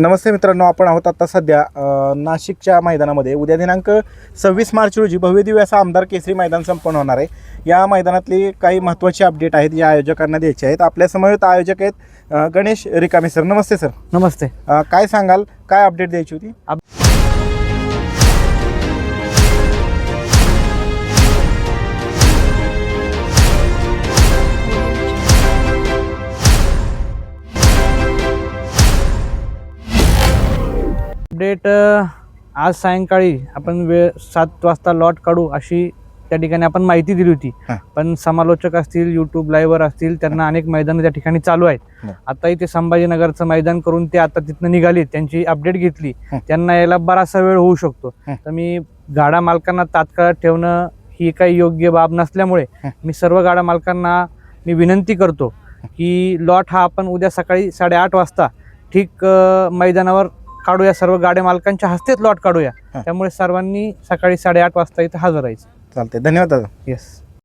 नमस्ते मित्रांनो आपण आहोत आता सध्या नाशिकच्या मैदानामध्ये. उद्या दिनांक सव्वीस मार्च रोजी भव्यदिव्य असं आमदार केसरी मैदान संपन्न होणार आहे. या मैदानातली काही महत्त्वाची अपडेट आहेत या आयोजकांना द्यायची आहेत. आपल्यासमोर आयोजक आहेत गणेश रिकामे सर नमस्ते सर नमस्ते. काय सांगाल? काय अपडेट द्यायची होती? अपडेट आज सायंकाळी आपण वेळ सात वाजता लॉट काढू अशी त्या ठिकाणी आपण माहिती दिली होती हां. पण समालोचक असतील युट्यूब लाईव्हवर असतील त्यांना अनेक मैदानं त्या ठिकाणी चालू आहेत बरं. आता इथे संभाजीनगरचं मैदान करून ते आता तिथनं निघाले त्यांची अपडेट घेतली हं. त्यांना यायला बराचसा वेळ होऊ शकतो हं. तर मी गाडा मालकांना तात्काळ ठेवणं ही काही योग्य बाब नसल्यामुळे हं. मी सर्व गाडा मालकांना मी विनंती करतो की लॉट हा आपण उद्या सकाळी साडेआठ वाजता ठीक मैदानावर काढूया सर्व गाड्या मालकांच्या हस्तेच लॉट काढूया. त्यामुळे सर्वांनी सकाळी साडेआठ वाजता इथं हजर राहायचं. चालते धन्यवाद दादा. येस